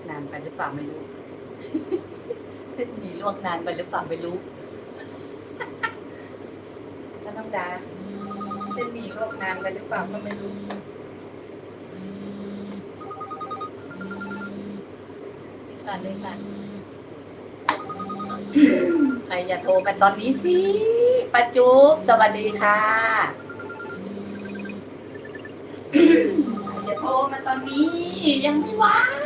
กนานไปหรือเปล่าไม่รู้เส้นหมี่ลวกนานไปหรือเปล่าไม่รู้แล้วน้องดาเส้นหมี่ลวกนานไปหรือเปล่าก็ไม่รู้นี่ค่ะนี่ค่ะใครอย่าโทรไปตอนนี้สิปัจจุบสวัสดีค่ะอย่าโทรมาตอนนี้ยังไม่ว่าง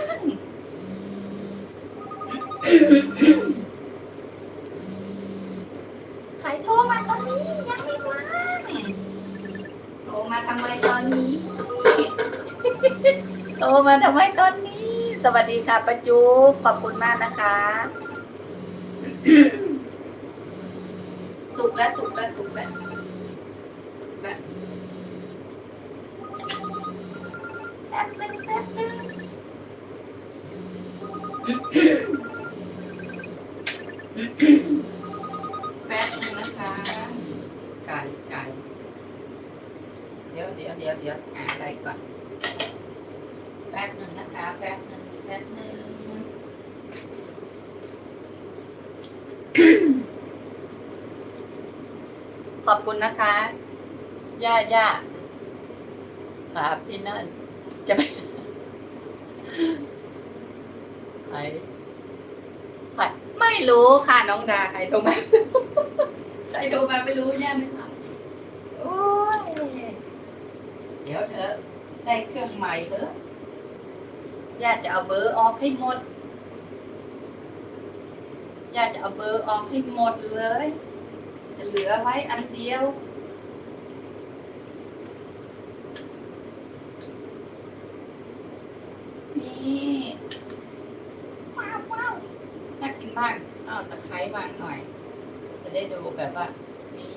ใครโทรมาตอนนี้ยังไม่ว่าโทรมาทำไมตอนนี้ โทรมาทำไมตอนนี้ สวัสดีค่ะปัจจุบขอบคุณมากนะคะ สุกแล้วสุกแล้วสุกแล้วแบบแป๊บนึงแป๊บนึงแป๊บนึงนะคะ ไก่ไก่เดี๋ยวเดี๋ยวเดี๋ยวเดี๋ยวหาอะไรก่อนแป๊บนึงนะคะแป๊บนึงแป๊บนึงขอบคุณนะคะ ย่าย่าครับพี่นั่นจะไปใครใครไม่รู้ค่ะน้องดาใครโทรมาใครโทรมาไม่รู้ย่าไม่ทำโอ้ย เดี๋ยวเถอะได้เครื่องใหม่เถอะย่าจะเอาเบอร์ออกให้หมดย่าจะเอาเบอร์ออกให้หมดเลย จะเหลือไว้อันเดียว นี่ว้าวว้าวน่ากินมากเอาตะไคร้วางหน่อย จะได้ดูแบบว่า นี่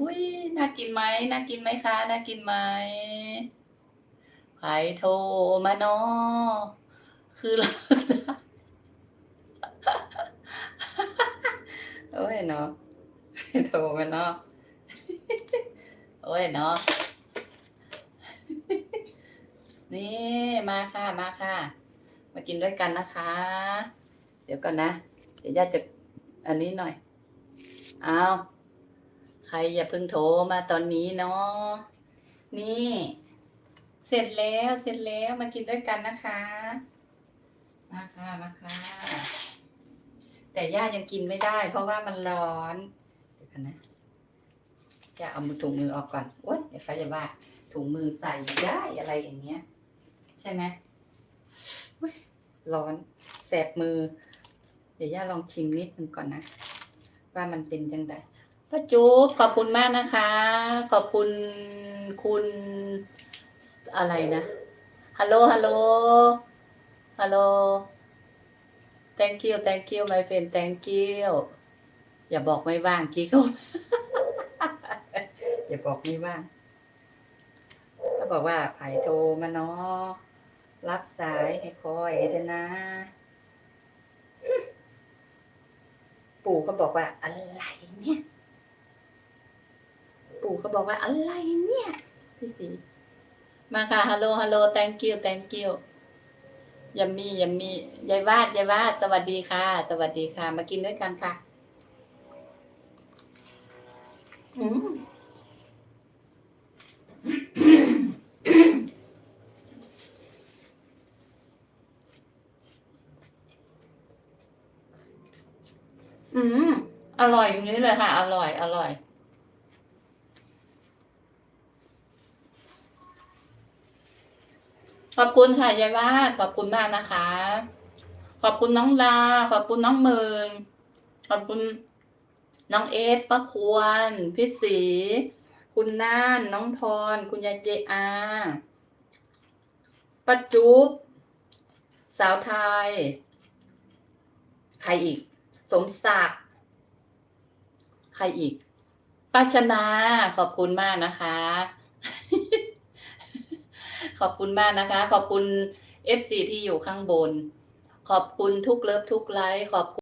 อุ้ยน่ากินไหมน่ากินไหมคะน่ากินไหมใครโทรมาเนาะคือเราโอ้ยเนาะโทรมาเนาะโอ้ยเนาะนี่มาค่ะมาค่ะ มากินด้วยกันนะคะ เดี๋ยวก่อนนะ เดี๋ยวย่าจะอันนี้หน่อย เอา ใครอย่าเพิ่งโทรมาตอนนี้เนาะนี่ เสร็จแล้วเสร็จแล้วมากินด้วยกันนะคะมาค่ะมาค่ะแต่ย่ายังกินไม่ได้ เพราะว่ามันร้อนเดี๋ยวกันนะจะเอามือถุงมือออกก่อนโอ๊ยเดี๋ยวเขาจะว่าถุงมือใส่ได้อะไรอย่างเงี้ย ใช่ไหมร้อนแสบมือ เดี๋ยวย่าลองชิมนิดนึงก่อนนะ ว่ามันเป็นยังไง ป้าจุ๊บขอบคุณมากนะคะ ขอบคุณคุณอะไรนะฮัลโหลฮัลโหลฮัลโหล thank you thank you my friend thank you อย่าบอกไม่ว่างกิ๊กโทษอย่าบอกไม่ว่างเขาบอกว่าไผ่โทรมาเนาะรับสายให้คอยเถอะนะ ปู่ก็บอกว่าอะไรเนี่ย ก็บอกว่าอะไรเนี่ย พี่สีมาค่ะฮัลโหลฮัลโหล thank you thank you ยัมมี่ยัมมี่ยายวาดยายวาด สวัสดีค่ะ สวัสดีค่ะ มากินด้วยกันค่ะ อืมอืม อร่อยอย่างนี้เลยค่ะ อร่อย อร่อย อบคุณค่ะยายวาขอบคุณมากนะคะ ขอบคุณน้องดาขอบคุณน้องเมือขอบคุณน้องเอสป้าควรพี่สีคุณน่าน น้องพร คุณยายเจอาป้าจุ๊บสาวไทย ใครอีก สมศักดิ์ใครอีกป้าชนา ขอบคุณมากนะคะ ขอบคุณมากนะคะ ขอบคุณ FC ที่อยู่ข้างบน ขอบคุณทุกเลิฟทุกไลค์ขอบคุณ